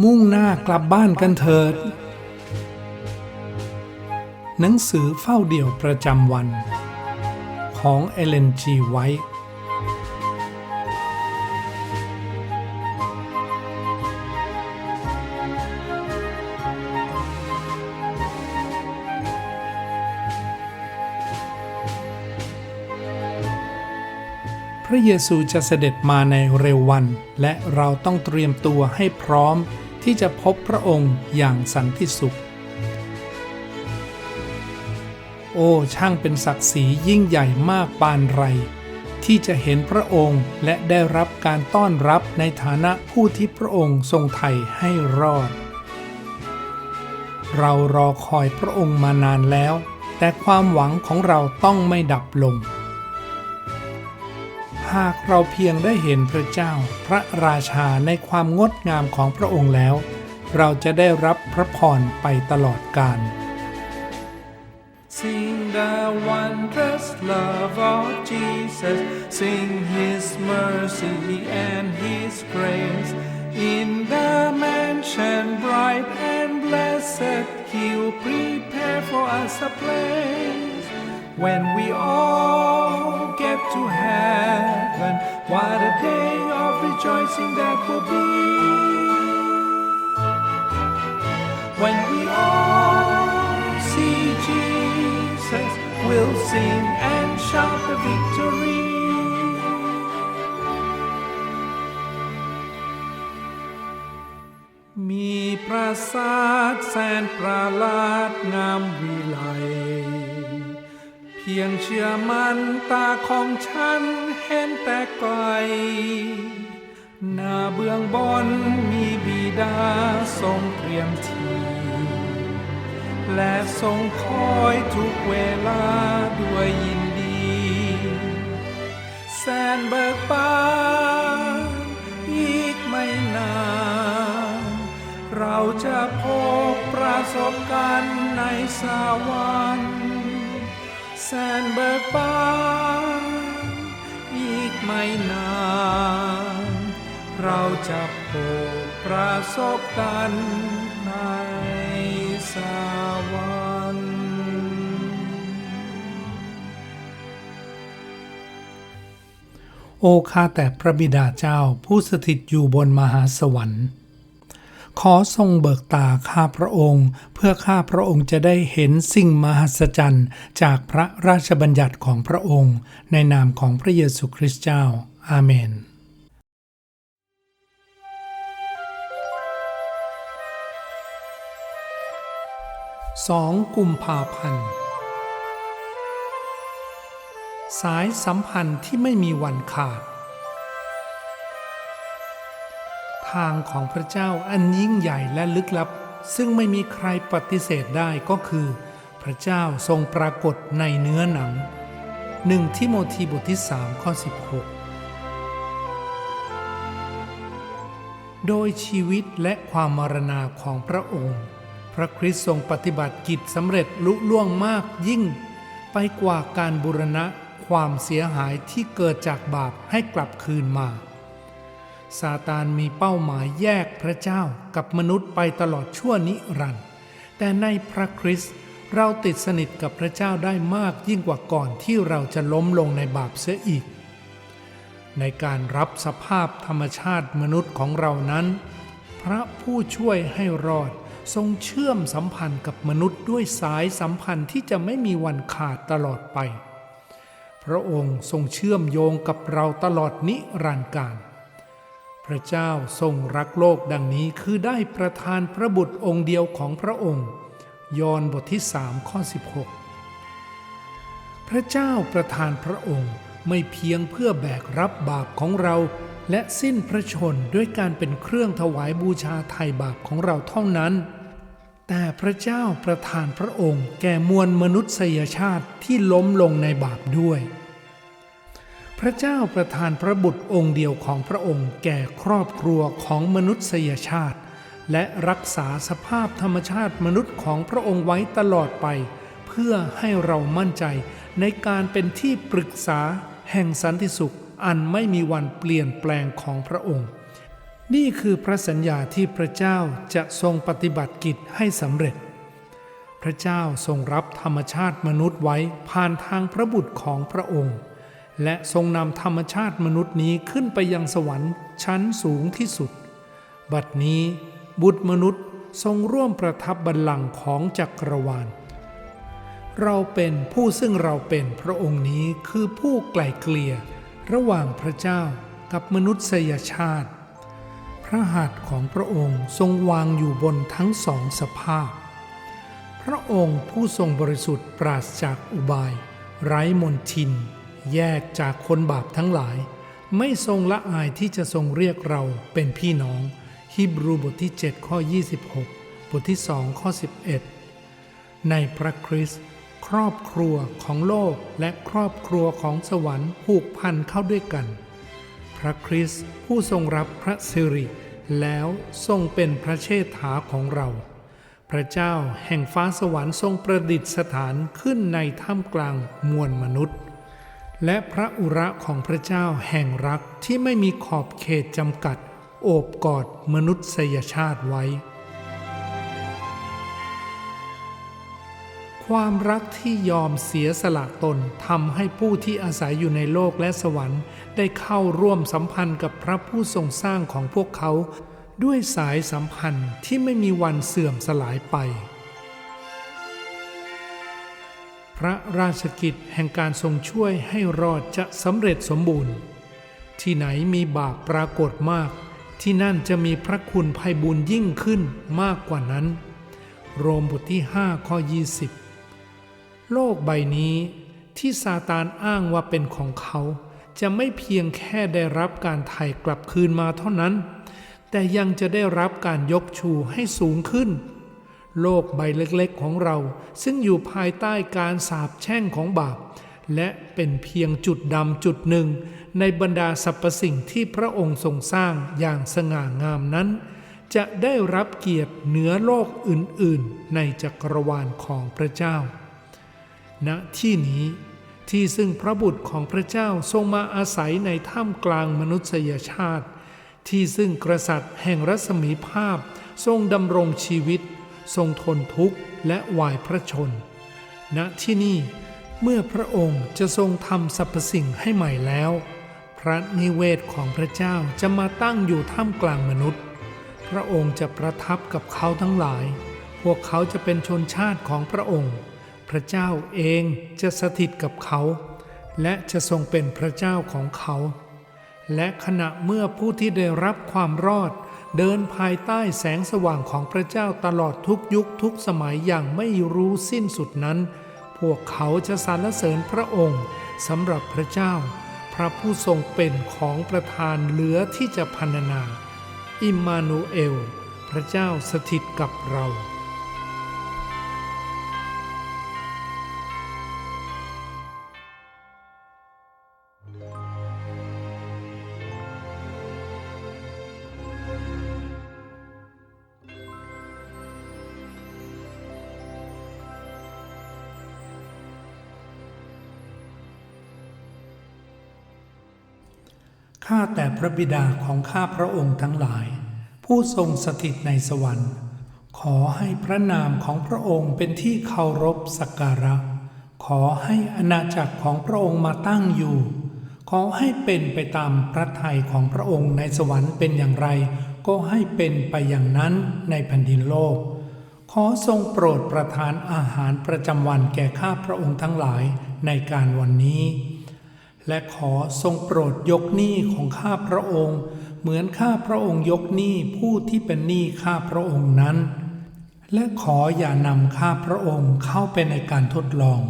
มุ่งหน้ากลับบ้านกันเถิด หนังสือเฝ้าเดี่ยวประจำวัน ของเอเลนจีไว้พระเยซูจะเสด็จมาในเร็ววัน และเราต้องเตรียมตัวให้พร้อม ที่จะพบพระองค์อย่างสันติสุข โอ้ช่างเป็นศักดิ์ศรียิ่งใหญ่มากปานไร ที่จะเห็นพระองค์และได้รับการต้อนรับในฐานะผู้ที่พระองค์ทรงไถ่ให้รอด เรารอคอยพระองค์มานานแล้ว แต่ความหวังของเราต้องไม่ดับลง หากเราเพียงได้เห็นพระเจ้า พระราชาในความงดงามของพระองค์แล้ว เราจะได้รับพระพรไปตลอดกาล Sing the wondrous love of Jesus Sing His mercy and His grace In the mansion bright and blessed He'll prepare for us a place When we all to heaven, what a day of rejoicing that will be. When we all see Jesus, we'll sing and shout the victory. มีปราสาทแสนประหลาดงามวิไล เ พียงเชื่อมันตาของฉันเห็นแต่ไกลหน้าเบื้องบนมีบิดาทรงเตรียมทีและทรงคอยทุกเวลาด้วยยินดี แสนเบิกบานอีกไม่นาน เราจะพบประสบกันในสวรรค์ แสนเบิกบานอีกไม่นาน เราจะพบประสบกันในสวรรค์โอข้าแต่พระบิดาเจ้าผู้สถิตอยู่บนมหาสวรรค์ ขอทรงเบิกตาข้าพระองค์ เพื่อข้าพระองค์จะได้เห็นสิ่งมหัศจรรย์ จากพระราชบัญญัติของพระองค์ ในนามของพระเยซูคริสต์เจ้า อาเมนสองกุมภาพันธ์ สายสัมพันธ์ที่ไม่มีวันขาด ทางของพระเจ้าอันยิ่งใหญ่และลึกลับ ซึ่งไม่มีใครปฏิเสธได้ก็คือ พระเจ้าทรงปรากฏในเนื้อหนังหนึ่งทิโมธีบทที่3ข้อ16 โดยชีวิตและความมรณาของพระองค์ พระคริสต์ทรงปฏิบัติกิจสำเร็จลุล่วงมากยิ่ง ไปกว่าการบูรณะความเสียหายที่เกิดจากบาปให้กลับคืนมา ซาตานมีเป้าหมายแยกพระเจ้ากับมนุษย์ไปตลอดชั่วนิรันดร์แต่ในพระคริสต์เราติดสนิทกับพระเจ้าได้มากยิ่งกว่าก่อนที่เราจะล้มลงในบาปเสียอีก ในการรับสภาพธรรมชาติมนุษย์ของเรานั้น พระผู้ช่วยให้รอดทรงเชื่อมสัมพันธ์กับมนุษย์ด้วยสายสัมพันธ์ที่จะไม่มีวันขาดตลอดไป พระองค์ทรงเชื่อมโยงกับเราตลอดนิรันดร์การ พระเจ้าทรงรักโลกดังนี้คือได้ประทานพระบุตรองค์เดียวของพระองค์ ยอห์นบทที่3ข้อ 16 พระเจ้าประทานพระองค์ไม่เพียงเพื่อแบกรับบาปของเรา และสิ้นพระชนด้วยการเป็นเครื่องถวายบูชาไถ่บาปของเราเท่านั้น แต่พระเจ้าประทานพระองค์แก่มวลมนุษยชาติที่ล้มลงในบาปด้วย พระเจ้าประทานพระบุตรองค์เดียวของพระองค์แก่ครอบครัวของมนุษยชาติ และรักษาสภาพธรรมชาติมนุษย์ของพระองค์ไว้ตลอดไป เพื่อให้เรามั่นใจในการเป็นที่ปรึกษาแห่งสันติสุขอันไม่มีวันเปลี่ยนแปลงของพระองค์ นี่คือพระสัญญาที่พระเจ้าจะทรงปฏิบัติกิจให้สำเร็จ พระเจ้าทรงรับธรรมชาติมนุษย์ไว้ผ่านทางพระบุตรของพระองค์ และทรงนำธรรมชาติมนุษย์นี้ขึ้นไปยังสวรรค์ชั้นสูงที่สุด บัดนี้บุตรมนุษย์ทรงร่วมประทับบัลลังก์ของจักรวาล เราเป็นผู้ซึ่งเราเป็นพระองค์นี้คือผู้ไกล่เกลี่ยระหว่างพระเจ้ากับมนุษยชาติ พระหัตถ์ของพระองค์ทรงวางอยู่บนทั้งสองสภาพ พระองค์ผู้ทรงบริสุทธิ์ปราศจากอุบาย ไร้มนทิน แยกจากคนบาปทั้งหลาย ไม่ทรงละอายที่จะทรงเรียกเราเป็นพี่น้องฮีบรูบทที่ 7 ข้อ 26 บทที่ 2 ข้อ 11 ในพระคริสต์ครอบครัวของโลกและครอบครัวของสวรรค์ผูกพันเข้าด้วยกัน พระคริสต์ผู้ทรงรับพระสิริ แล้วทรงเป็นพระเชษฐาของเรา พระเจ้าแห่งฟ้าสวรรค์ทรงประดิษฐานขึ้นในท่ามกลางมวลมนุษย์ และพระอุระของพระเจ้าแห่งรักที่ไม่มีขอบเขตจำกัด โอบกอดมนุษยชาติไว้ ความรักที่ยอมเสียสละตนทำให้ผู้ที่อาศัยอยู่ในโลกและสวรรค์ ได้เข้าร่วมสัมพันธ์กับพระผู้ทรงสร้างของพวกเขา ด้วยสายสัมพันธ์ที่ไม่มีวันเสื่อมสลายไป ระราชกิจแห่งการทรงช่วยให้รอดจะสำเร็จสมบูรณ์ ที่ไหนมีบาปปรากฏมาก ที่นั่นจะมีพระคุณภัยบุญยิ่งขึ้นมากกว่านั้น โรมบทที่5ข้อ20 โลกใบนี้ที่ซาตานอ้างว่าเป็นของเขา จะไม่เพียงแค่ได้รับการไถ่กลับคืนมาเท่านั้น แต่ยังจะได้รับการยกชูให้สูงขึ้น โลกใบเล็กๆของเรา ซึ่งอยู่ภายใต้การสาปแช่งของบาป และเป็นเพียงจุดดำจุดหนึ่ง ในบรรดาสรรพสิ่งที่พระองค์ทรงสร้างอย่างสง่างามนั้น จะได้รับเกียรติเหนือโลกอื่นๆ ในจักรวาลของพระเจ้าณที่นี้ที่ซึ่งพระบุตรของพระเจ้าทรงมาอาศัยในท่ามกลางมนุษยชาติ ที่ซึ่งกษัตริย์แห่งรัศมีภาพทรงดำรงชีวิต ทรงทนทุกข์และวายพระชน ณที่นี่เมื่อพระองค์จะทรงทำสรรพสิ่งให้ใหม่แล้ว พระนิเวศของพระเจ้าจะมาตั้งอยู่ท่ามกลางมนุษย์ พระองค์จะประทับกับเขาทั้งหลาย พวกเขาจะเป็นชนชาติของพระองค์ พระเจ้าเองจะสถิตกับเขา และจะทรงเป็นพระเจ้าของเขา และขณะเมื่อผู้ที่ได้รับความรอด เดินภายใต้แสงสว่างของพระเจ้าตลอดทุกยุคทุกสมัยอย่างไม่รู้สิ้นสุดนั้น พวกเขาจะสรรเสริญพระองค์สำหรับพระเจ้า พระผู้ทรงเป็นของประธานเหลือที่จะพรรณนา อิมมานูเอล พระเจ้าสถิตกับเรา ข้าแต่พระบิดาของข้าพระองค์ทั้งหลาย ผู้ทรงสถิตในสวรรค์ ขอให้พระนามของพระองค์เป็นที่เคารพสักการะ ขอให้อาณาจักรของพระองค์มาตั้งอยู่ ขอให้เป็นไปตามพระทัยของพระองค์ในสวรรค์เป็นอย่างไร ก็ให้เป็นไปอย่างนั้นในแผ่นดินโลก ขอทรงโปรดประทานอาหารประจำวันแก่ข้าพระองค์ทั้งหลายในการวันนี้ และขอทรงโปรดยกหนี้ของข้าพระองค์ เหมือนข้าพระองค์ยกหนี้ผู้ที่เป็นหนี้ข้าพระองค์นั้น และขออย่านำข้าพระองค์เข้าไปในการทดลอง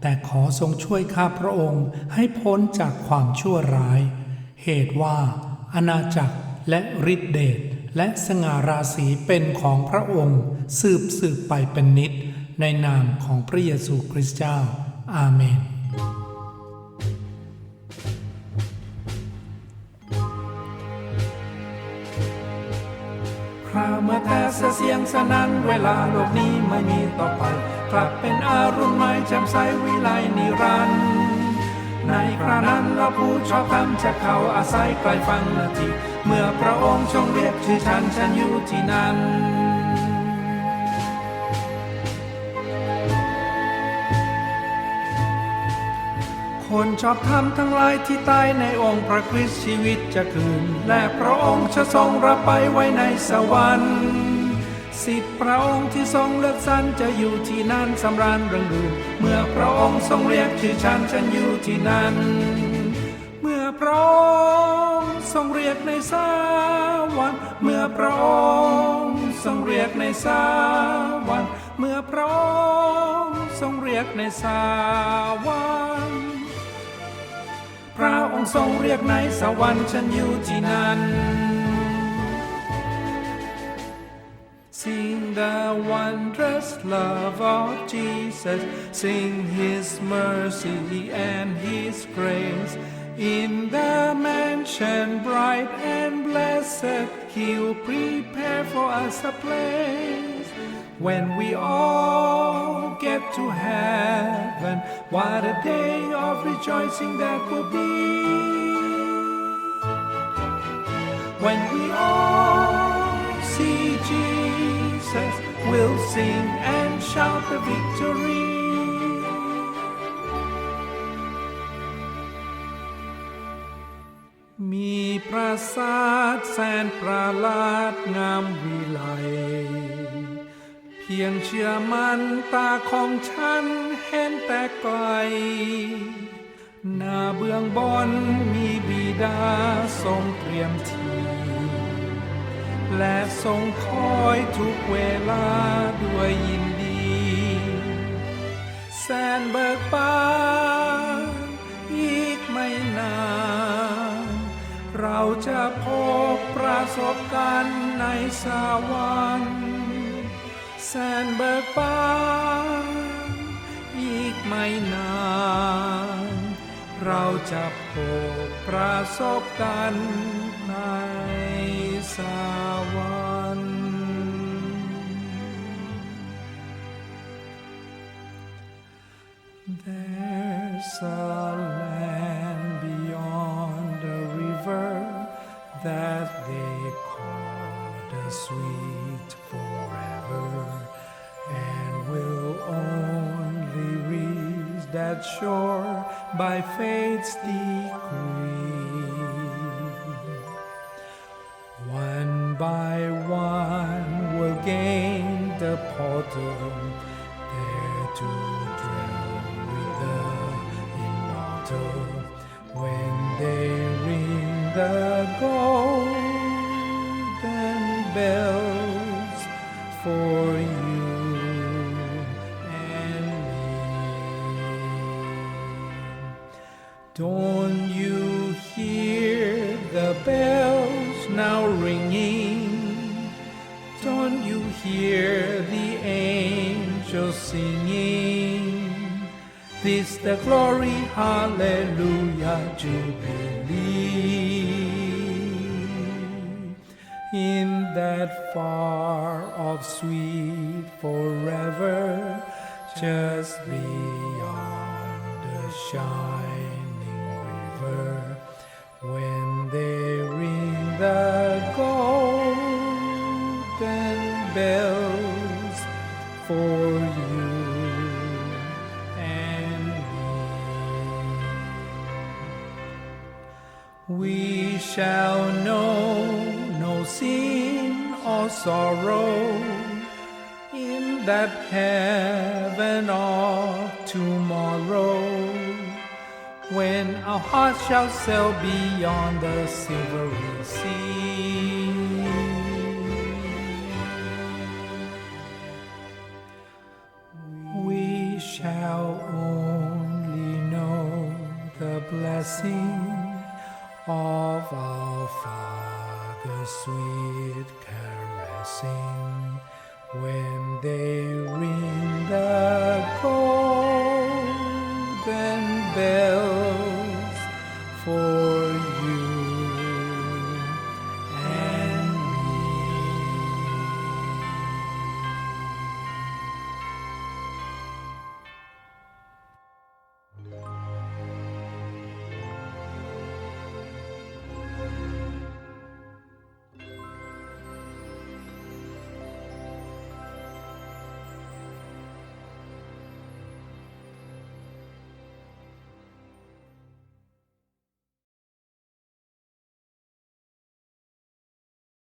แต่ขอทรงช่วยข้าพระองค์ให้พ้นจากความชั่วร้าย เหตุว่าอาณาจักรและฤทธิเดชและสง่าราศีเป็นของพระองค์ สืบสืบไปเป็นนิด ในนามของพระเยซูคริสต์เจ้า อาเมน งสนั้นเวลาโลกนี้ไม่มีต่อไป กลับเป็นอารุณใหม่แจ่มใสวิไลนิรันดร์ในครานั้นเราผู้ชอบธรรมจะเข้าอาศัยใกล้ฟังนาที เมื่อพระองค์ทรงเรียกชื่อฉันฉันอยู่ที่นั้นคนชอบธรรมทั้งหลายที่ตายในองค์พระคริสต์ชีวิตจะคืน และพระองค์จะทรงรับไปไว้ในสวรรค์ สิทธิพระองค์ที่ทรงเลือกสรรจะอยู่ที่นั่นสำราญริงรื่นเมื่อพระองค์ทรงเรียกชื่อฉันฉันอยู่ที่นั่น เมื่อพระองค์ทรงเรียกในสวรรค์เมื่อพระองค์ทรงเรียกในสวรรค์เมื่อพระองค์ทรงเรียกในสวรรค์พระองค์ทรงเรียกในสวรรค์ฉันอยู่ที่นั่น the wondrous love of Jesus, sing His mercy and His grace. In the mansion bright and blessed, He'll prepare for us a place. When we all get to heaven, what a day of rejoicing that will be. When we all We'll sing and shout the victory. มี ปราสาทแสนประหลาดงามวิไล เพียงเชื่อมันตาของฉันเห็นแต่ไกลหน้าเบื้องบนมีบิดาทรงเตรียมที และทรงคอยทุกเวลาด้วยยินดี แสนเบิกบานอีกไม่นาน เราจะพบประสบการณ์ในสวรรค์แสนเบิกบานอีกไม่นาน เราจะพบประสบการณ์ในสวร A land beyond the river that they call the sweet forever, and will only reach that shore by faith's decree. One by one will gain the portal when they ring the golden bells for you and me. Don't you hear the bells now ringing? Don't you hear the angels singing? This the glory, hallelujah, jubilee. In that far off sweet forever, just beyond the shining river, when they ring the golden bells for you shall know no sin or sorrow in that heaven of tomorrow when our hearts shall sail beyond the silvery sea. We shall only know the blessing of our Father's sweet caressing when they ring the golden bell.